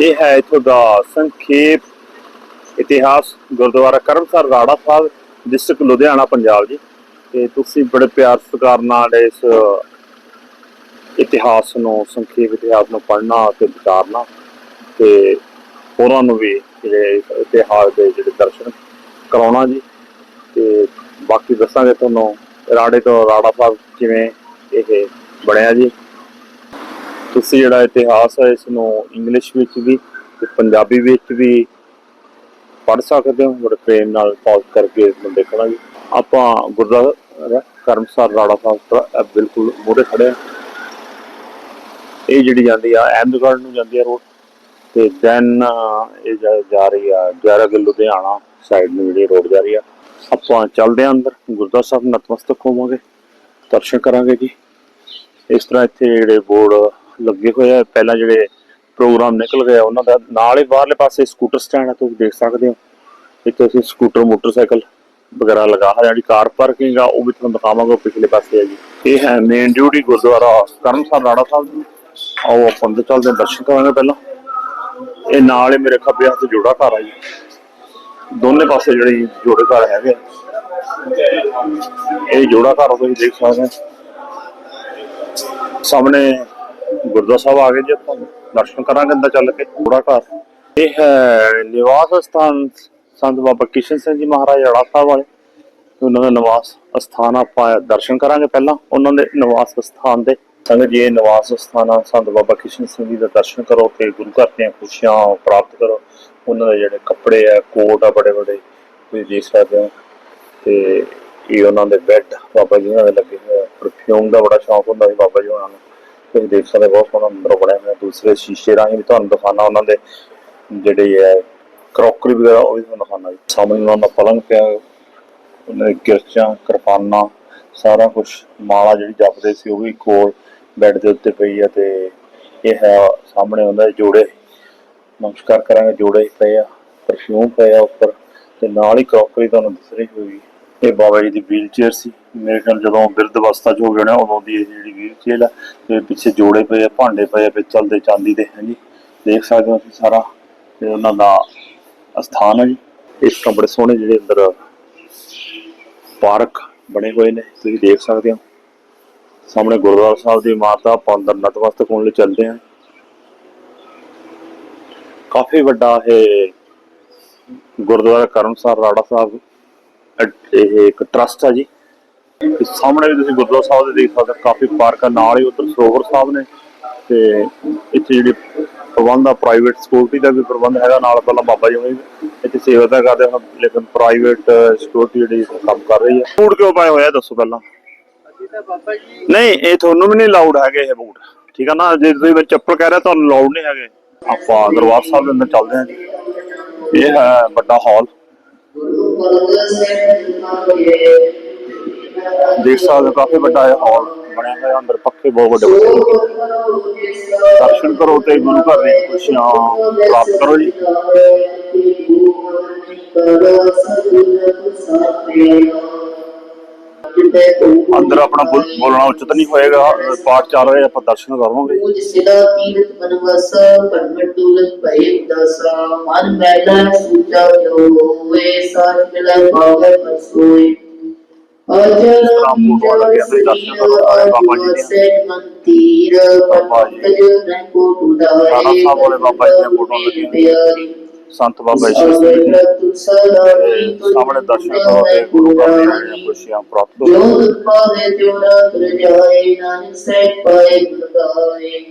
ਇਹ ਹੈ ਇਥੋਂ ਦਾ ਸੰਖੇਪ ਇਤਿਹਾਸ, ਗੁਰਦੁਆਰਾ ਕਰਮਸਰ, ਰਾੜਾ ਸਾਹਿਬ ਡਿਸਟ੍ਰਿਕਟ ਲੁਧਿਆਣਾ, ਪੰਜਾਬ ਜੀ। ਤੇ ਤੁਸੀਂ ਬੜੇ ਪਿਆਰ ਸਤਿਕਾਰ ਨਾਲ ਇਸ ਇਤਿਹਾਸ ਨੂੰ, ਸੰਖੇਪ ਇਤਿਹਾਸ ਨੂੰ ਪੜ੍ਹਨਾ ਤੇ ਵਿਚਾਰਨਾ ਤੇ ਹੋਰਾਂ ਨੂੰ ਵੀ ਜਿਹੜੇ ਇਤਿਹਾਸ ਦੇ ਜਿਹੜੇ ਦਰਸ਼ਨ ਕਰਾਉਣਾ ਜੀ। ਤੇ ਬਾਕੀ ਦੱਸਾਂਗੇ ਤੁਹਾਨੂੰ, ਰਾੜੇ ਤੋਂ ਰਾੜਾ ਸਾਹਿਬ ਕਿਵੇਂ ਇਹ ਬਣਿਆ ਜੀ। ਤੁਸੀਂ ਜਿਹੜਾ ਇਤਿਹਾਸ ਹੈ ਇਸ ਨੂੰ ਇੰਗਲਿਸ਼ ਵਿੱਚ ਵੀ ਤੇ ਪੰਜਾਬੀ ਵਿੱਚ ਵੀ ਪੜ੍ਹ ਸਕਦੇ ਹੋ, ਬੜੇ ਪ੍ਰੇਮ ਨਾਲ ਪੌਜ਼ ਕਰਕੇ ਇਸ ਨੂੰ ਦੇਖਣਾ ਜੀ ਆਪਾਂ ਗੁਰਦੁਆਰਾ ਕਰਮਸਰ ਰਾੜਾ ਸਾਹਿਬ ਬਿਲਕੁਲ ਮੂਹਰੇ ਖੜੇ ਹਾਂ। ਇਹ ਜਿਹੜੀ ਜਾਂਦੀ ਆ, ਅਹਿਮਦਗੜ੍ਹ ਨੂੰ ਜਾਂਦੀ ਆ ਰੋਡ ਤੇ ਦੈਨ ਇਹ ਜਾ- ਰਹੀ ਆ ਜਾਰਗ ਲੁਧਿਆਣਾ ਸਾਈਡ ਨੂੰ ਜਿਹੜੀ ਰੋਡ ਜਾ ਰਹੀ ਆ। ਆਪਾਂ ਚੱਲਦੇ ਆ ਅੰਦਰ, ਗੁਰਦੁਆਰਾ ਸਾਹਿਬ ਨਤਮਸਤਕ ਹੋਵਾਂਗੇ, ਦਰਸ਼ਨ ਕਰਾਂਗੇ ਜੀ। ਇਸ ਤਰ੍ਹਾਂ ਇੱਥੇ ਜਿਹੜੇ ਬੋਰਡ ਲੱਗੇ ਹੋਏ ਆ। ਪਹਿਲਾਂ ਜਿਹੜੇ ਪ੍ਰੋਗਰਾਮ ਨਿਕਲ ਗਏ ਉਹਨਾਂ ਦਾ ਨਾਲ ਹੀ ਬਾਹਰਲੇ ਪਾਸੇ ਸਕੂਟਰ ਸਟੈਂਡ ਹੈ ਤੁਸੀਂ ਦੇਖ ਸਕਦੇ ਹੋ। ਇੱਥੇ ਅਸੀਂ ਸਕੂਟਰ, ਮੋਟਰਸਾਈਕਲ ਵਗੈਰਾ ਲਗਾ ਹੈ। ਜਿਹੜੀ ਕਾਰ ਪਾਰਕਿੰਗ ਆ, ਉਹ ਵੀ ਤੁਹਾਨੂੰ ਦਿਖਾਵਾਂਗੇ ਪਿਛਲੇ ਪਾਸੇ ਆ ਜੀ। ਇਹ ਹੈ ਮੇਨ ਡਿਊਟੀ ਗੁਰਦੁਆਰਾ ਕਰਮਸਰ ਰਾੜਾ ਸਾਹਿਬ ਜੀ। ਆਓ ਆਪਾਂ ਅੰਦਰ ਚੱਲਦੇ ਦਰਸ਼ਨ ਕਰਾਂਗੇ ਪਹਿਲਾਂ। ਇਹ ਨਾਲ ਹੀ ਮੇਰੇ ਖੱਬੇ ਹੱਥ ਜੋੜਾ ਘਰ ਆ ਜੀ। ਦੋਨੇ ਪਾਸੇ ਜਿਹੜੇ ਜੋੜੇ ਘਰ ਹੈਗੇ ਆ। ਇਹ ਜੋੜਾ ਘਰ ਤੁਸੀਂ ਦੇਖ ਸਕਦੇ ਹੋ। ਸਾਹਮਣੇ ਗੁਰਦੁਆਰਾ ਸਾਹਿਬ ਆ ਗਏ ਜੀ ਆਪਾਂ। ਦਰਸ਼ਨ ਕਰਾਂਗੇ ਅੰਦਰ ਚੱਲ ਕੇ। ਥੋੜਾ ਘਰ। ਇਹ ਹੈ ਨਿਵਾਸ ਸਥਾਨ ਸੰਤ ਬਾਬਾ ਕਿਸ਼ਨ ਸਿੰਘ ਜੀ ਮਹਾਰਾਜ ਅੜਾ ਸਾਹਿਬ ਵਾਲੇ। ਉਹਨਾਂ ਦਾ ਨਿਵਾਸ ਸਥਾਨ ਆਪਾਂ ਦਰਸ਼ਨ ਕਰਾਂਗੇ ਪਹਿਲਾਂ। ਉਹਨਾਂ ਦੇ ਨਿਵਾਸ ਸਥਾਨ ਦੇ। ਸੰਗਤ ਜੀ ਨਿਵਾਸ ਸਥਾਨ ਸੰਤ ਬਾਬਾ ਕਿਸ਼ਨ ਸਿੰਘ ਜੀ ਦਾ ਦਰਸ਼ਨ ਕਰੋ ਤੇ ਗੁਰੂ ਘਰ ਦੀਆਂ ਖੁਸ਼ੀਆਂ ਪ੍ਰਾਪਤ ਕਰੋ। ਉਹਨਾਂ ਦੇ ਜਿਹੜੇ ਕੱਪੜੇ ਆ, ਕੋਟ ਆ ਬੜੇ ਬੜੇ, ਤੁਸੀਂ ਦੇਖ ਸਕਦੇ ਹੋ। ਤੇ ਇਹ ਉਹਨਾਂ ਦੇ ਬੈੱਡ ਬਾਬਾ ਜੀ ਉਹਨਾਂ ਦੇ ਲੱਗੇ ਹੋਏ ਪਰਫਿਊਮ ਦਾ ਬੜਾ ਸ਼ੌਂਕ ਹੁੰਦਾ ਸੀ ਬਾਬਾ ਜੀ ਉਹਨਾਂ ਨੂੰ। ਤੁਸੀਂ ਦੇਖ ਸਕਦੇ ਬਹੁਤ ਸੋਹਣਾ ਅੰਦਰ ਬਣਿਆ ਹੋਇਆ, ਦੂਸਰੇ ਸ਼ੀਸ਼ੇ ਰਾਹੀਂ ਵੀ ਤੁਹਾਨੂੰ ਦਿਖਾਣਾ ਉਹਨਾਂ ਦੇ ਜਿਹੜੇ ਹੈ, ਕਰੋਕਰੀ ਵਗੈਰਾ, ਉਹ ਵੀ ਤੁਹਾਨੂੰ ਦਿਖਾਣਾ ਜੀ। ਸਾਹਮਣੇ ਉਹਨਾਂ ਦਾ ਪਲੰਗ ਪਿਆ, ਉਹਨਾਂ ਦੇ ਗਿਰਚਾਂ ਕਿਰਪਾਨਾਂ, ਸਾਰਾ ਕੁਝ ਮਾਲਾ ਜਿਹੜੀ ਜਪਦੇ ਸੀ ਉਹ ਵੀ ਕੋਲ ਬੈੱਡ ਦੇ ਉੱਤੇ ਪਈ ਆ ਤੇ ਇਹ ਹੈ, ਸਾਹਮਣੇ ਉਹਨਾਂ ਦੇ ਜੋੜੇ। ਨਮਸਕਾਰ ਕਰਾਂਗੇ, ਜੋੜੇ ਪਏ ਆ ਪਰਫਿਊਮ ਪਏ ਆ ਉੱਪਰ ਤੇ ਨਾਲ ਹੀ ਕਰੋਕਰੀ ਤੁਹਾਨੂੰ ਦਿਸ ਰਹੀ ਹੋਈ ਇਹ ਬਾਬਾ ਜੀ ਦੀ ਵੀਲ ਚੇਅਰ ਸੀ। ਮੇਰੇ ਖਿਆਲ ਜਦੋਂ ਬਿਰਧ ਅਵਸਥਾ 'ਚ ਹੋ ਗਏ ਨੇ, ਉਦੋਂ ਦੀ ਇਹ ਜਿਹੜੀ ਵੀਲ ਚੇਅਰ ਆ, ਤੇ ਪਿੱਛੇ ਜੋੜੇ ਪਏ ਆ, ਭਾਂਡੇ ਪਏ ਆ ਪਿੱਤਲ ਦੇ ਚਾਂਦੀ ਦੇ, ਹਾਂਜੀ। ਦੇਖ ਸਕਦੇ ਹੋ ਤੁਸੀਂ ਸਾਰਾ, ਤੇ ਉਹਨਾਂ ਦਾ ਅਸਥਾਨ ਹੈ ਜੀ। ਇਸ ਤੋਂ ਬੜੇ ਸੋਹਣੇ ਜਿਹੜੇ ਅੰਦਰ ਪਾਰਕ ਬਣੇ ਹੋਏ ਨੇ, ਤੁਸੀਂ ਦੇਖ ਸਕਦੇ ਹੋ। ਸਾਹਮਣੇ ਗੁਰਦੁਆਰਾ ਸਾਹਿਬ ਦੀ ਇਮਾਰਤ ਆ, ਆਪਾਂ ਅੰਦਰ ਨਤਮਸਤਕ ਹੋਣ ਲਈ ਚੱਲਦੇ ਹਾਂ। ਕਾਫੀ ਵੱਡਾ ਇਹ ਗੁਰਦੁਆਰਾ ਕਰਮਸਰ ਰਾੜਾ ਸਾਹਿਬ ਇਹ ਇੱਕ ਟਰਸਟ ਆ ਜੀ। ਸਾਹਮਣੇ ਵੀ ਤੁਸੀਂ ਗੁਰਦੁਆਰਾ ਸਾਹਿਬ ਦੇ ਦੇਖ ਸਕਦੇ ਕਾਫੀ ਪਾਰਕ ਆ, ਨਾਲ ਹੀ ਉਧਰ ਸਰੋਵਰ ਸਾਹਿਬ ਨੇ। ਤੇ ਇੱਥੇ ਜਿਹੜੀ ਪ੍ਰਬੰਧ ਆ ਪ੍ਰਾਈਵੇਟ ਸਿਕਿਉਰਿਟੀ ਦਾ ਵੀ ਪ੍ਰਬੰਧ ਹੈਗਾ, ਨਾਲ ਪਹਿਲਾਂ ਬਾਬਾ ਜੀ ਹੋਣੀ ਇੱਥੇ ਸੇਵਾ ਤਾਂ ਕਰਦੇ ਹਨ ਲੇਕਿਨ ਪ੍ਰਾਈਵੇਟ ਸਿਕਿਉਰਿਟੀ ਜਿਹੜੀ ਕੰਮ ਕਰ ਰਹੀ ਹੈ ਬੂਟ ਕਿਉਂ ਪਾਏ ਹੋਇਆ ਦੱਸੋ ਪਹਿਲਾਂ। ਨਹੀਂ, ਇਹ ਤੁਹਾਨੂੰ ਵੀ ਨਹੀਂ ਲਾਊਡ ਹੈਗੇ ਇਹ ਬੂਟ। ਠੀਕ ਆ ਨਾ, ਜੇ ਤੁਸੀਂ ਚੱਪਲ ਕਹਿ ਰਹੇ ਤੁਹਾਨੂੰ ਲਾਊਡ ਨਹੀਂ ਹੈਗੇ। ਆਪਾਂ ਦਰਬਾਰ ਸਾਹਿਬ ਦੇ ਅੰਦਰ ਚੱਲਦੇ ਹਾਂ ਜੀ। ਇਹ ਹੈ ਵੱਡਾ ਹਾਲ ਦੇਖ ਸਕਦੇ ਹੋ ਕਾਫੀ ਵੱਡਾ ਇਹ ਹਾਲ ਬਣਿਆ ਹੋਇਆ ਅੰਦਰ ਪੱਖੇ ਬਹੁਤ ਵੱਡੇ ਵੱਡੇ ਲੱਗੇ ਦਰਸ਼ਨ ਕਰੋ ਤੇ ਗੁਰੂ ਘਰ ਦੀ ਖੁਸ਼ੀਆਂ ਪ੍ਰਾਪਤ ਕਰੋ ਜੀ ਅੰਦਰ ਆਪਣਾ ਬੋਲ- ਬੋਲਣਾ ਉਚਿਤ ਨਹੀਂ ਹੋਏਗਾ ਪਾਠ ਚੱਲ ਰਿਹਾ ਆਪਾਂ ਦਰਸ਼ਨ ਕਰਵਾਂਗੇ ਪੂਜ ਸਿਦਾ ਤੀਰਥ ਬਨਵਸ ਪਰਮਟ ਦੂਲਤ ਭਏ ਦਸਾ ਮਨ ਮੈਲਾ ਸੂਚਾ ਹੋਏ ਸਾਰ ਮਿਲਾ ਭਾਵੇ ਪਰਸੋਏ ਫੋਟੋ ਸਾਰੇ ਬਾਬਾ ਜੀ ਮੰਤੀਰ ਬਾਬਾ ਜੀ। ਪੰਕਜ ਸਾਹਿਬ ਵਾਲੇ ਬਾਬਾ ਜੀ ਦੀਆਂ ਫੋਟੋਆਂ ਲੱਗੀਆਂ। ਪਿਆਰੀ ਸੰਤ ਬਾਬਾ ਈਸ਼ਵਰ ਸਿੰਘ ਜੀ ਅਵਰ ਸਲਾਮੀ ਦੇ ਸਾਹਮਣੇ ਦਰਸ਼ਨ ਕਰੋ ਤੇ ਗੁਰੂ ਘਰ ਦੀਆਂ ਜਿਹੜੀਆਂ ਖੁਸ਼ੀਆਂ ਪ੍ਰਾਪਤ ਕਰੋ ਜੋ ਪਾਵੇ ਤਿਉ ਰਾਤ ਰਜਾਏ ਨਾਨਕ ਸਹਿ ਪਾਏ ਗੁਰਦਾਏ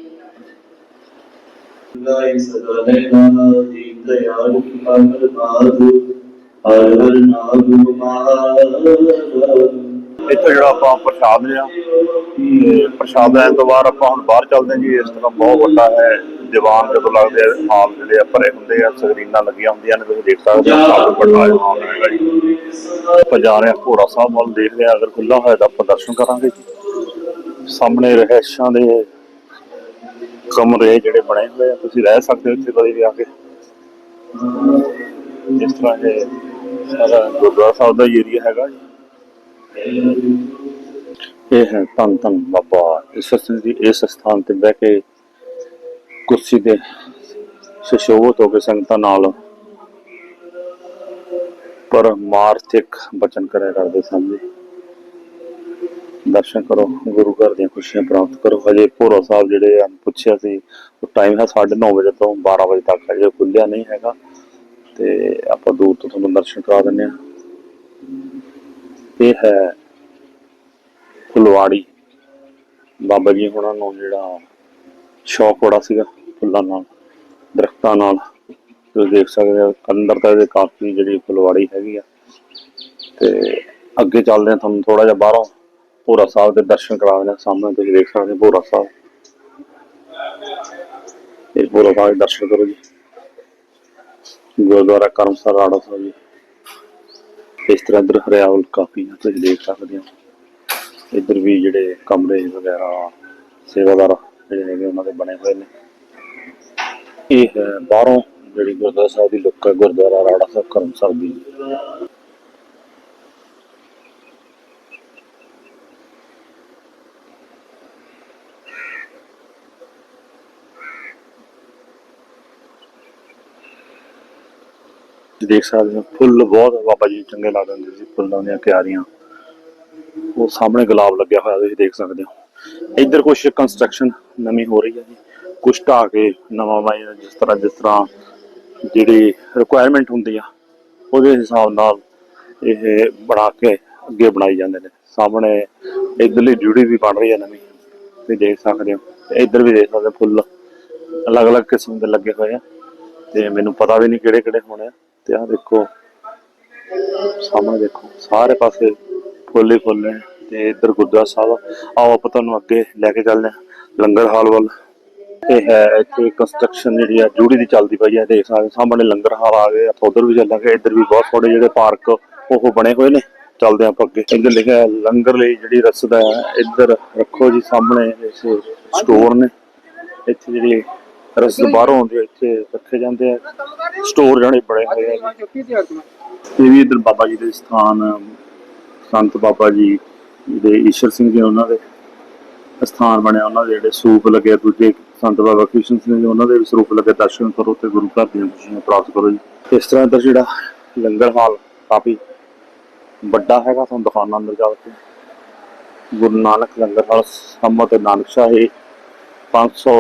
ਲਾਈ ਸਦਾ ਲੈਣਾ ਦੀਨ ਦਇਆਲ ਪਾਗਲ ਬਾਦੂ ਹਰ ਹਰ ਨਾਮ ਮਹਾਰਾਜ ਇੱਥੇ ਜਿਹੜਾ ਆਪਾਂ ਪ੍ਰਸ਼ਾਦ ਲਿਆ, ਤੇ ਪ੍ਰਸ਼ਾਦ ਲੈਣ ਤੋਂ ਬਾਅਦ ਆਪਾਂ ਹੁਣ ਬਾਹਰ ਚੱਲਦੇ ਹਾਂ ਜੀ, ਇਸ ਤਰ੍ਹਾਂ ਬਹੁਤ ਵੱਡਾ ਹੈ ਦੀਵਾਨ ਜਦੋਂ ਲੱਗਦੇ ਆ ਹਾਲ ਜਿਹੜੇ ਆ ਭਰੇ ਹੁੰਦੇ ਆ, ਸਕਰੀਨਾਂ ਲੱਗੀਆਂ ਹੁੰਦੀਆਂ ਨੇ, ਤੁਸੀਂ ਦੇਖ ਸਕਦੇ ਹੋ ਕਾਫੀ ਵੱਡਾ ਇਹ ਹੈਗਾ ਜੀ। ਆਪਾਂ ਜਾ ਰਹੇ ਹਾਂ ਘੋੜਾ ਸਾਹਿਬ ਵੱਲ, ਦੇਖ ਰਹੇ ਹਾਂ, ਅਗਰ ਖੁੱਲਾ ਹੋਇਆ ਤਾਂ ਆਪਾਂ ਦਰਸ਼ਨ ਕਰਾਂਗੇ ਜੀ। ਸਾਹਮਣੇ ਰਹਿਸ਼ਾਂ ਦੇ ਕਮਰੇ ਜਿਹੜੇ ਬਣੇ ਹੋਏ ਆ, ਤੁਸੀਂ ਰਹਿ ਸਕਦੇ ਹੋ ਇੱਥੇ ਕਦੇ ਵੀ ਆ ਕੇ। ਇਸ ਤਰ੍ਹਾਂ ਇਹ ਸਾਰਾ ਗੁਰਦੁਆਰਾ ਸਾਹਿਬ ਦਾ ਏਰੀਆ ਹੈਗਾ ਜੀ। ਇਹ ਹੈ ਧੰਨ ਧੰਨ ਬਾਬਾ। ਇਸ ਸਥਾਨ ਦੀ ਇਸ ਸਥਾਨ ਤੇ ਬਹਿ ਕੇ ਕੁਰਸੀ ਦੇ ਸੁਸ਼ੋਭਿਤ ਹੋ ਕੇ ਸੰਗਤਾਂ ਨਾਲ ਪਰ ਮਾਰਥਿਕ ਬਚਨ ਕਰਿਆ ਕਰਦੇ ਸਨ ਜੀ। ਦਰਸ਼ਨ ਕਰੋ, ਗੁਰੂ ਘਰ ਦੀਆਂ ਖੁਸ਼ੀਆਂ ਪ੍ਰਾਪਤ ਕਰੋ। ਹਜੇ ਭੋਰਾ ਸਾਹਿਬ ਜਿਹੜੇ ਆ ਪੁੱਛਿਆ ਸੀ, ਉਹ ਟਾਈਮ ਹੈ 9:30 ਵਜੇ ਤੋਂ 12 ਵਜੇ ਤੱਕ, ਹਜੇ ਖੁੱਲਿਆ ਨਹੀਂ ਹੈਗਾ। ਤੇ ਆਪਾਂ ਦੂਰ ਤੋਂ ਤੁਹਾਨੂੰ ਦਰਸ਼ਨ ਕਰਾ ਦਿੰਦੇ ਆ ਇਹ ਹੈ ਫੁਲਵਾੜੀ। ਬਾਬਾ ਜੀ ਹੁਣਾਂ ਨੂੰ ਜਿਹੜਾ ਸ਼ੌਕ ਬੜਾ ਸੀਗਾ ਫੁੱਲਾਂ ਨਾਲ, ਦਰਖਤਾਂ ਨਾਲ। ਤੁਸੀਂ ਦੇਖ ਸਕਦੇ ਹੋ ਅੰਦਰ ਤਾਂ ਇਹਦੇ ਕਾਫੀ ਜਿਹੜੀ ਫੁਲਵਾੜੀ ਹੈਗੀ ਆ। ਤੇ ਅੱਗੇ ਚੱਲਦੇ ਹਾਂ ਤੁਹਾਨੂੰ ਥੋੜਾ ਜਿਹਾ ਬਾਹਰੋਂ। ਭੋਰਾ ਸਾਹਿਬ ਦੇ ਦਰਸ਼ਨ ਕਰਾ ਦਿੰਦੇ ਹਾਂ ਸਾਹਮਣੇ ਤੁਸੀਂ ਦੇਖ ਸਕਦੇ ਹੋ ਭੋਰਾ ਸਾਹਿਬ। ਇਹ ਭੋਰਾ ਸਾਹਿਬ ਦੇ ਦਰਸ਼ਨ ਕਰੋ ਜੀ। ਗੁਰਦੁਆਰਾ ਕਰਮਸਰ ਰਾੜਾ ਸਾਹਿਬ ਜੀ। ਇਸ ਤਰ੍ਹਾਂ ਇੱਧਰ ਹਰਿਆਵਲ ਕਾਫੀ ਹੈ ਤੁਸੀਂ ਦੇਖ ਸਕਦੇ ਹੋ। ਇੱਧਰ ਵੀ ਜਿਹੜੇ ਕਮਰੇ ਵਗੈਰਾ, ਸੇਵਾਦਾਰ ਜਿਹੜੇ ਹੈਗੇ ਉਹਨਾਂ ਦੇ ਬਣੇ ਹੋਏ ਨੇ। ਇਹ ਹੈ ਬਾਹਰੋਂ ਜਿਹੜੀ ਗੁਰਦੁਆਰਾ ਸਾਹਿਬ ਦੀ ਲੁੱਕ ਹੈ, ਗੁਰਦੁਆਰਾ ਰਾੜਾ ਸਾਹਿਬ ਕਰਮ ਸਾਹਿਬ ਦੀ। ਦੇਖ ਸਕਦੇ ਹੋ, ਫੁੱਲ ਬਹੁਤ ਬਾਬਾ ਜੀ ਚੰਗੇ ਲੱਗਦੇ ਹੁੰਦੇ ਸੀ, ਫੁੱਲਾਂ ਦੀਆਂ ਕਿਆਰੀਆਂ। ਉਹ ਸਾਹਮਣੇ ਗੁਲਾਬ ਲੱਗਿਆ ਹੋਇਆ, ਤੁਸੀਂ ਦੇਖ ਸਕਦੇ ਹੋ। ਇੱਧਰ ਕੁਝ ਕੰਸਟਰਕਸ਼ਨ ਨਵੀਂ ਹੋ ਰਹੀ ਹੈ ਜੀ। ਕੁਝ ਢਾਹ ਕੇ ਨਵਾਂ ਬਣਾਇਆ ਜਿਸ ਤਰ੍ਹਾਂ ਜਿਸ ਤਰ੍ਹਾਂ ਜਿਹੜੀ ਰਿਕੁਆਇਰਮੈਂਟ ਹੁੰਦੀ ਆ, ਉਹਦੇ ਹਿਸਾਬ ਨਾਲ ਇਹ ਬਣਾ ਕੇ ਅੱਗੇ ਬਣਾਈ ਜਾਂਦੇ ਨੇ। ਸਾਹਮਣੇ ਇੱਧਰਲੀ ਡਿਊਟੀ ਵੀ ਬਣ ਰਹੀ ਹੈ ਨਵੀਂ, ਤੁਸੀਂ ਦੇਖ ਸਕਦੇ ਹੋ। ਇੱਧਰ ਵੀ ਦੇਖ ਸਕਦੇ ਹੋ, ਫੁੱਲ ਅਲੱਗ-ਅਲੱਗ ਕਿਸਮ ਦੇ ਲੱਗੇ ਹੋਏ ਆ। ਤੇ ਮੈਨੂੰ ਪਤਾ ਵੀ ਨਹੀਂ ਕਿਹੜੇ ਕਿਹੜੇ ਹੋਣੇ ਆ। ਤੇ ਆਹ ਦੇਖੋ, ਸਾਹਮਣੇ ਦੇਖੋ, ਸਾਰੇ ਪਾਸੇ ਫੁੱਲ ਹੀ ਫੁੱਲ ਨੇ ਤੇ ਇੱਧਰ ਗੁਰਦੁਆਰਾ ਸਾਹਿਬ ਆਓ ਆਪਾਂ ਤੁਹਾਨੂੰ ਅੱਗੇ ਲੈ ਕੇ ਚੱਲਦੇ ਹਾਂ, ਲੰਗਰ ਹਾਲ ਵੱਲ। ਇਹ ਹੈ ਇੱਥੇ ਕੰਸਟਰਕਸ਼ਨ ਜਿਹੜੀ ਆ, ਜੂੜੀ ਦੀ ਚੱਲਦੀ ਪਈ ਹੈ ਦੇਖ ਸਕਦੇ ਸਾਹਮਣੇ ਲੰਗਰ ਹਾਲ ਆ ਗਏ, ਆਪਾਂ ਉਧਰ ਵੀ ਚੱਲਾਂਗੇ, ਇੱਧਰ ਵੀ ਬਹੁਤ ਥੋੜੇ ਜਿਹੜੇ ਪਾਰਕ ਉਹ ਬਣੇ ਹੋਏ ਨੇ। ਚੱਲਦੇ ਹਾਂ ਆਪਾਂ ਅੱਗੇ। ਇੱਧਰ ਲਿਖਿਆ ਲੰਗਰ ਲਈ ਜਿਹੜੀ ਰਸਦਾ ਹੈ, ਇੱਧਰ ਰੱਖੋ ਜੀ, ਸਾਹਮਣੇ ਸਟੋਰ ਨੇ। ਇੱਥੇ ਜਿਹੜੀ ਰਸਦ ਬਾਹਰੋਂ ਆਉਂਦੀ ਇੱਥੇ ਰੱਖੇ ਜਾਂਦੇ ਆ। ਸਟੋਰ ਜਿਹੜੇ ਬੜੇ ਹੋਏ ਆ। ਇਹ ਵੀ ਇੱਧਰ ਬਾਬਾ ਜੀ ਦੇ ਸਥਾਨ ਸੰਤ ਬਾਬਾ ਜੀ ਦੇ ਈਸ਼ਰ ਸਿੰਘ ਜੀ ਉਹਨਾਂ ਦੇ ਸਥਾਨ ਬਣਿਆ ਉਹਨਾਂ ਦੇ ਜਿਹੜੇ ਸਰੂਪ ਲੱਗੇ ਦੂਜੇ ਸੰਤ ਬਾਬਾ ਕ੍ਰਿਸ਼ਨ ਸਿੰਘ ਜੀ ਉਹਨਾਂ ਦੇ ਵੀ ਸਰੂਪ ਲੱਗੇ। ਦਰਸ਼ਨ ਕਰੋ ਤੇ ਗੁਰੂ ਘਰ ਦੀਆਂ ਖੁਸ਼ੀਆਂ ਪ੍ਰਾਪਤ ਕਰੋ ਜੀ। ਇਸ ਤਰ੍ਹਾਂ ਇੱਧਰ ਜਿਹੜਾ ਲੰਗਰ ਹਾਲ ਕਾਫੀ ਵੱਡਾ ਹੈਗਾ ਤੁਹਾਨੂੰ ਦਿਖਾਉਣਾ ਅੰਦਰ ਜਾ ਕੇ। ਗੁਰੂ ਨਾਨਕ ਲੰਗਰ ਹਾਲ ਸੰਮਤ ਨਾਨਕ ਸ਼ਾਹੀ 500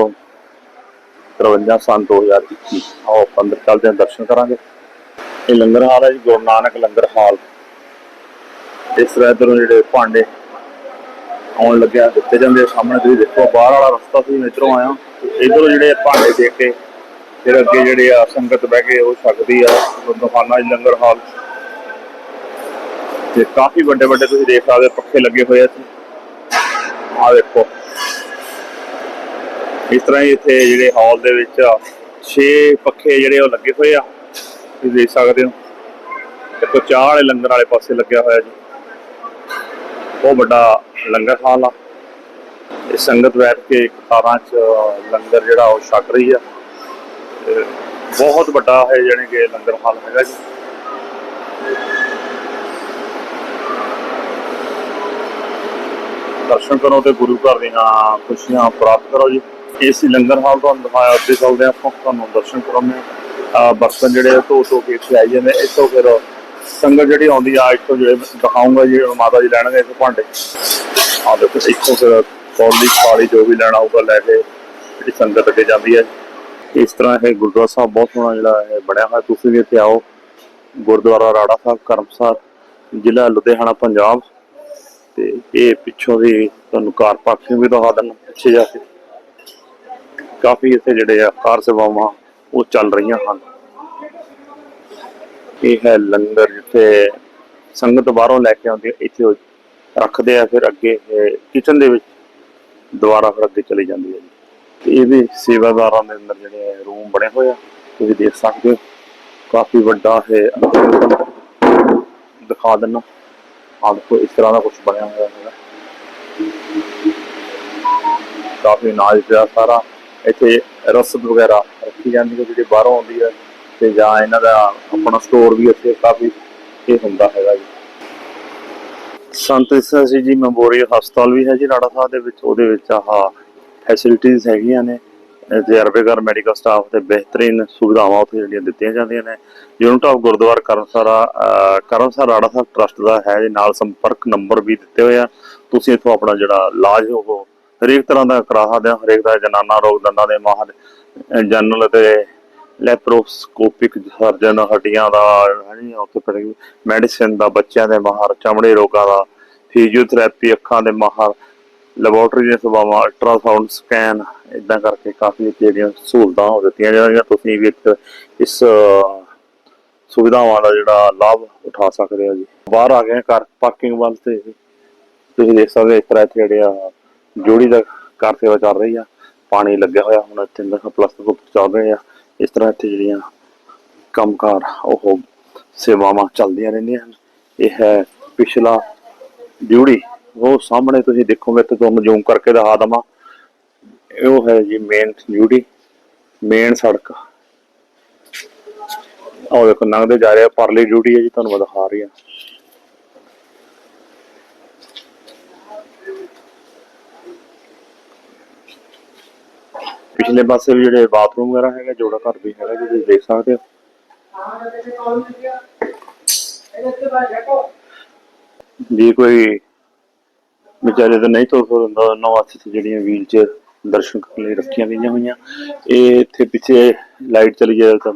53 ਸਨ 2021 ਆਓ ਆਪਾਂ ਅੰਦਰ ਚੱਲਦੇ ਹਾਂ, ਦਰਸ਼ਨ ਕਰਾਂਗੇ। ਇਹ ਲੰਗਰ ਹਾਲ ਹੈ ਜੀ, ਗੁਰੂ ਨਾਨਕ ਲੰਗਰ ਹਾਲ। ਇਸ ਤਰ੍ਹਾਂ ਇੱਧਰੋਂ ਜਿਹੜੇ ਭਾਂਡੇ ਆਉਣ ਲੱਗਿਆ, ਦਿੱਤੇ ਜਾਂਦੇ ਸਾਹਮਣੇ। ਤੁਸੀਂ ਦੇਖੋ, ਬਾਹਰ ਵਾਲਾ ਰਸਤਾ ਸੀ, ਮੈਂ ਇੱਧਰੋਂ ਆਇਆ। ਇੱਧਰੋਂ ਜਿਹੜੇ ਭਾਂਡੇ ਦੇ ਕੇ, ਫਿਰ ਅੱਗੇ ਜਿਹੜੇ ਆ ਸੰਗਤ ਬਹਿ ਕੇ ਉਹ ਸਕਦੀ ਆ ਦੁਕਾਨਾਂ 'ਚ ਲੰਗਰ ਹਾਲ। ਤੇ ਕਾਫੀ ਵੱਡੇ ਵੱਡੇ ਤੁਸੀਂ ਦੇਖ ਸਕਦੇ ਪੱਖੇ ਲੱਗੇ ਹੋਏ ਆ ਇੱਥੇ। ਆ ਦੇਖੋ। ਇਸ ਤਰ੍ਹਾਂ ਹੀ ਇੱਥੇ ਜਿਹੜੇ ਹਾਲ ਦੇ ਵਿੱਚ 6 ਪੱਖੇ ਜਿਹੜੇ ਉਹ ਲੱਗੇ ਹੋਏ ਆ, ਤੁਸੀਂ ਦੇਖ ਸਕਦੇ ਹੋ। ਦੇਖੋ, ਚਾਹ ਵਾਲੇ ਲੰਗਰ ਵਾਲੇ ਪਾਸੇ ਲੱਗਿਆ ਹੋਇਆ ਜੀ। ਬਹੁਤ ਵੱਡਾ ਲੰਗਰ ਹਾਲ ਆ। ਇਹ ਸੰਗਤ ਬੈਠ ਕੇ ਕਤਾਰਾਂ 'ਚ ਲੰਗਰ ਜਿਹੜਾ ਉਹ ਛਕ ਰਹੀ ਆ। ਤੇ ਬਹੁਤ ਵੱਡਾ ਹੈ ਜਾਣੀ ਕਿ ਲੰਗਰ ਹਾਲ ਹੈਗਾ ਜੀ। ਦਰਸ਼ਨ ਕਰੋ ਤੇ ਗੁਰੂ ਘਰ ਦੀਆਂ ਖੁਸ਼ੀਆਂ ਪ੍ਰਾਪਤ ਕਰੋ ਜੀ। ਇਸ ਲੰਗਰ ਹਾਲ ਤੁਹਾਨੂੰ ਦਿਖਾਇਆ ਉੱਤੇ ਚੱਲਦੇ ਹਾਂ ਆਪਾਂ, ਤੁਹਾਨੂੰ ਦਰਸ਼ਨ ਕਰਾਉਂਦੇ ਆ ਬਰਤਨ ਜਿਹੜੇ ਆ ਧੋ ਧੋ ਕੇ ਇੱਥੇ ਆਈ ਜਾਂਦੇ ਇੱਥੋਂ ਫਿਰ ਸੰਗਤ ਜਿਹੜੀ ਆਉਂਦੀ ਆ, ਇੱਥੋਂ ਜਿਹੜੇ ਦਿਖਾਉਂਗਾ ਜੀ ਮਾਤਾ ਜੀ ਲੈਣਗੇ ਇੱਥੇ ਭਾਂਡੇ। ਆ ਦੇਖੋ, ਇੱਥੋਂ ਫਿਰ ਕੌਲੀ ਖਾਲੀ ਜੋ ਵੀ ਲੈਣਾ ਹੋਊਗਾ ਲੈ ਕੇ ਜਿਹੜੀ ਸੰਗਤ ਅੱਗੇ ਜਾਂਦੀ ਹੈ। ਇਸ ਤਰ੍ਹਾਂ ਇਹ ਗੁਰਦੁਆਰਾ ਸਾਹਿਬ ਬਹੁਤ ਸੋਹਣਾ ਜਿਹੜਾ ਇਹ ਬਣਿਆ ਹੋਇਆ। ਤੁਸੀਂ ਵੀ ਇੱਥੇ ਆਓ। ਗੁਰਦੁਆਰਾ ਰਾੜਾ ਸਾਹਿਬ ਕਰਮਸਰ ਜ਼ਿਲ੍ਹਾ ਲੁਧਿਆਣਾ, ਪੰਜਾਬ। ਤੇ ਇਹ ਪਿੱਛੋਂ ਦੀ ਤੁਹਾਨੂੰ ਕਾਰ ਪਾਰਕਿੰਗ ਵੀ ਦਿਖਾ ਦਿੰਦਾ, ਪਿੱਛੇ ਜਾ ਕੇ। ਕਾਫੀ ਇੱਥੇ ਜਿਹੜੇ ਆ, ਕਾਰ ਸੇਵਾਵਾਂ ਉਹ ਚੱਲ ਰਹੀਆਂ ਹਨ। ਇਹ ਹੈ ਲੰਗਰ ਜਿੱਥੇ ਸੰਗਤ ਬਾਹਰੋਂ ਲੈ ਕੇ ਆਉਂਦੀ ਇੱਥੇ ਰੱਖਦੇ ਆ, ਫਿਰ ਅੱਗੇ ਕਿਚਨ ਦੇ ਵਿੱਚ ਦੁਬਾਰਾ ਫਿਰ ਅੱਗੇ ਚਲੀ ਜਾਂਦੀ ਹੈ। ਜੀ ਇਹ ਵੀ ਸੇਵਾਦਾਰਾਂ ਦੇ ਅੰਦਰ ਜਿਹੜੇ ਰੂਮ ਬਣੇ ਹੋਏ ਆ, ਤੁਸੀਂ ਦੇਖ ਸਕਦੇ ਹੋ। ਕਾਫੀ ਵੱਡਾ ਹੈ ਦਿਖਾ ਦਿੰਨਾ ਆਹ ਦੇਖੋ, ਇਸ ਤਰ੍ਹਾਂ ਦਾ ਕੁਝ ਬਣਿਆ ਹੋਇਆ ਹੈਗਾ। ਕਾਫੀ ਨਾਜ ਪਿਆ ਸਾਰਾ। ਇੱਥੇ ਰਸਦ ਵਗੈਰਾ ਰੱਖੀ ਜਾਂਦੀ ਹੈ ਜਿਹੜੀ ਬਾਹਰੋਂ ਆਉਂਦੀ ਹੈ ਤੇ ਜਾਂ ਇਹਨਾਂ ਦਾ ਆਪਣਾ ਸਟੋਰ ਵੀ ਇੱਥੇ ਕਾਫੀ ਇਹ ਹੁੰਦਾ ਹੈਗਾ ਜੀ। ਸੰਤ ਇਸਾ ਜੀ ਮੈਮੋਰੀਅਲ ਹਸਪਤਾਲ ਵੀ ਹੈ ਜੀ ਰਾੜਾ ਸਾਹਿਬ ਦੇ ਵਿੱਚ। ਉਹਦੇ ਵਿੱਚ ਆਹ ਫੈਸਿਲਿਟੀਆਂ ਹੈਗੀਆਂ ਨੇ। ਤਜਰਬੇਕਾਰ ਮੈਡੀਕਲ ਸਟਾਫ ਤੇ ਬਿਹਤਰੀਨ ਸੁਵਿਧਾਵਾਂ ਉੱਥੇ ਜਿਹੜੀਆਂ ਦਿੱਤੀਆਂ ਜਾਂਦੀਆਂ ਨੇ। ਯੂਨਿਟ ਆਫ ਗੁਰਦੁਆਰਾ ਕਰਮਸਾਰਾ ਅਹ, ਕਰਮਸਰ ਰਾੜਾ ਸਾਹਿਬ ਟਰਸਟ ਦਾ ਹੈ ਜੀ। ਨਾਲ ਸੰਪਰਕ ਨੰਬਰ ਵੀ ਦਿੱਤੇ ਹੋਏ ਆ। ਤੁਸੀਂ ਇੱਥੋਂ ਆਪਣਾ ਜਿਹੜਾ ਇਲਾਜ ਉਹ ਹਰੇਕ ਤਰ੍ਹਾਂ ਦਾ ਕਰਾ ਸਕਦੇ ਹੋ ਹਰੇਕ ਦਾ ਜਨਾਨਾ ਰੋਗ ਦੰਦਾਂ ਦੇ ਮਾਹਰ ਜਨਰਲ ਤੇ ਲੈਪਰੋਸਕੋਪਿਕ ਸਰਜਨ ਹੱਡੀਆਂ ਦਾ ਹਾਂਜੀ ਉੱਥੇ ਮੈਡੀਸਿਨ ਦਾ, ਬੱਚਿਆਂ ਦੇ ਮਾਹਰ, ਚਮੜੇ ਰੋਗਾਂ ਦਾ, ਫਿਜ਼ੀਓਥੈਰੇਪੀ ਅੱਖਾਂ ਦੇ ਮਾਹਰ, ਲੈਬੋਰਟਰੀ ਦੀਆਂ ਸੇਵਾਵਾਂ ਅਲਟਰਾਸਾਊਂਡ ਸਕੈਨ ਇਦਾਂ ਕਰਕੇ ਕਾਫੀ ਜਿਹੜੀਆਂ ਸਹੂਲਤਾਂ ਹੋ ਦਿੱਤੀਆਂ ਜਾਂਦੀਆਂ ਤੁਸੀਂ ਵੀ ਇਸ ਸੁਵਿਧਾਵਾਂ ਦਾ ਜਿਹੜਾ ਲਾਭ ਉਠਾ ਸਕਦੇ ਹੋ ਜੀ। ਬਾਹਰ ਆ ਗਏ ਘਰ ਪਾਰਕਿੰਗ ਵੱਲ ਤੇ ਤੁਸੀਂ ਦੇਖ ਸਕਦੇ ਹੋ ਇਸ ਤਰ੍ਹਾਂ ਇੱਥੇ ਜਿਹੜੇ ਆ ਜੋੜੀ ਦਾ ਕਾਰ ਸੇਵਾ ਚੱਲ ਰਹੀ ਆ, ਪਾਣੀ ਲੱਗਿਆ ਹੋਇਆ, ਹੁਣ ਇੱਥੇ ਅੰਦਰ ਪਲਸਤਰ ਚੱਲ ਰਹੇ ਆ। ਇਸ ਤਰ੍ਹਾਂ ਇੱਥੇ ਜਿਹੜੀਆਂ ਕੰਮਕਾਰ, ਉਹ ਸੇਵਾਵਾਂ ਚੱਲਦੀਆਂ ਰਹਿੰਦੀਆਂ ਹਨ। ਇਹ ਹੈ ਪਿਛਲਾ ਡਿਊੜੀ ਉਹ ਸਾਹਮਣੇ ਤੁਸੀਂ ਦੇਖੋਗੇ ਤੇ ਤੁਹਾਨੂੰ ਜ਼ੂਮ ਕਰਕੇ ਦਿਖਾ ਦਵਾਂ। ਉਹ ਹੈ ਜੀ ਮੇਨ ਡਿਊੜੀ ਮੇਨ ਸੜਕ। ਉਹ ਦੇਖੋ, ਲੰਘਦੇ ਜਾ ਰਿਹਾ ਪਰਲੀ ਡਿਊਟੀ ਹੈ ਜੀ, ਤੁਹਾਨੂੰ ਮੈਂ ਦਿਖਾ ਰਹੀ ਹਾਂ। ਪਿਛਲੇ ਪਾਸੇ ਵੀ ਜਿਹੜੇ ਬਾਥਰੂਮ ਵਗੈਰਾ ਹੈਗਾ, ਜੋੜਾ ਘਰ ਵੀ ਹੈਗਾ ਜੀ ਤੁਸੀਂ ਦੇਖ ਸਕਦੇ ਹੋ। ਜੇ ਕੋਈ ਵਿਚਾਰੇ ਤਾਂ ਨਹੀਂ ਤੁਰ ਸਕਦਾ ਉਹਨਾਂ ਵਾਸਤੇ ਜਿਹੜੀਆਂ ਵੀਲ ਚੇਅਰ ਦਰਸ਼ਨ ਕਰਨ ਲਈ ਰੱਖੀਆਂ ਗਈਆਂ ਹੋਈਆਂ। ਇਹ ਇੱਥੇ ਪਿੱਛੇ ਲਾਈਟ ਚਲੀ ਜਾਏ ਤਾਂ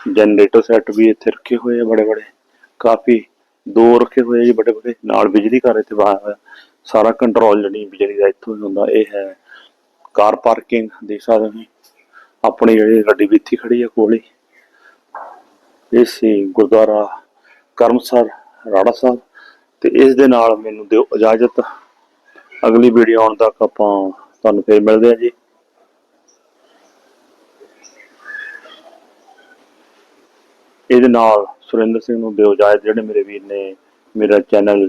ਜਨਰੇਟਰ ਸੈੱਟ ਵੀ ਇੱਥੇ ਰੱਖੇ ਹੋਏ ਆ ਬੜੇ ਬੜੇ। ਕਾਫੀ ਦੋ ਰੱਖੇ ਹੋਏ ਆ ਜੀ ਬੜੇ ਬੜੇ। ਨਾਲ ਬਿਜਲੀ ਘਰ ਇੱਥੇ ਬਾਹਰ ਹੋਇਆ ਸਾਰਾ ਕੰਟਰੋਲ ਜਿਹੜੀ ਬਿਜਲੀ ਦਾ ਇੱਥੋਂ ਹੀ ਹੁੰਦਾ, ਇਹ ਹੈ। ਕਾਰ ਪਾਰਕਿੰਗ ਦੇਖ ਸਕਦੇ ਹੋ ਆਪਣੀ ਜਿਹੜੀ ਗੱਡੀ ਵੀ ਇੱਥੇ ਖੜੀ ਹੈ ਕੋਲੇ ਇਹ ਸੀ ਗੁਰਦੁਆਰਾ ਕਰਮਸਰ, ਰਾੜਾ ਸਾਹਿਬ। ਤੇ ਇਸ ਦੇ ਨਾਲ ਮੈਨੂੰ ਦਿਓ ਇਜਾਜ਼ਤ। ਅਗਲੀ ਵੀਡੀਓ ਆਉਣ ਤੱਕ ਆਪਾਂ ਤੁਹਾਨੂੰ ਫੇਰ ਮਿਲਦੇ ਹਾਂ ਜੀ। ਇਹਦੇ ਨਾਲ ਸੁਰਿੰਦਰ ਸਿੰਘ ਨੂੰ ਦਿਓ ਇਜਾਜ਼ਤ, ਜਿਹੜੇ ਮੇਰੇ ਵੀਰ ਨੇ ਮੇਰਾ ਚੈਨਲ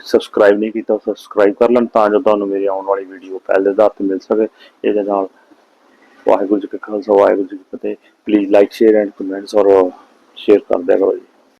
ਸਬਸਕ੍ਰਾਈਬ ਨਹੀਂ ਕੀਤਾ ਸਬਸਕ੍ਰਾਈਬ ਕਰ ਲੈਣ ਤਾਂ ਜੋ ਤੁਹਾਨੂੰ ਮੇਰੀ ਆਉਣ ਵਾਲੀ ਵੀਡੀਓ ਪਹਿਲੇ ਆਧਾਰ ਤੇ ਮਿਲ ਸਕੇ। ਇਹਦੇ ਨਾਲ ਵਾਹਿਗੁਰੂ ਜੀ ਕਾ ਖਾਲਸਾ, ਵਾਹਿਗੁਰੂ ਜੀ ਕੀ ਫਤਿਹ। Please like share and comments ਔਰ ਸ਼ੇਅਰ ਕਰ ਦਿਆ ਕਰੋ ਜੀ।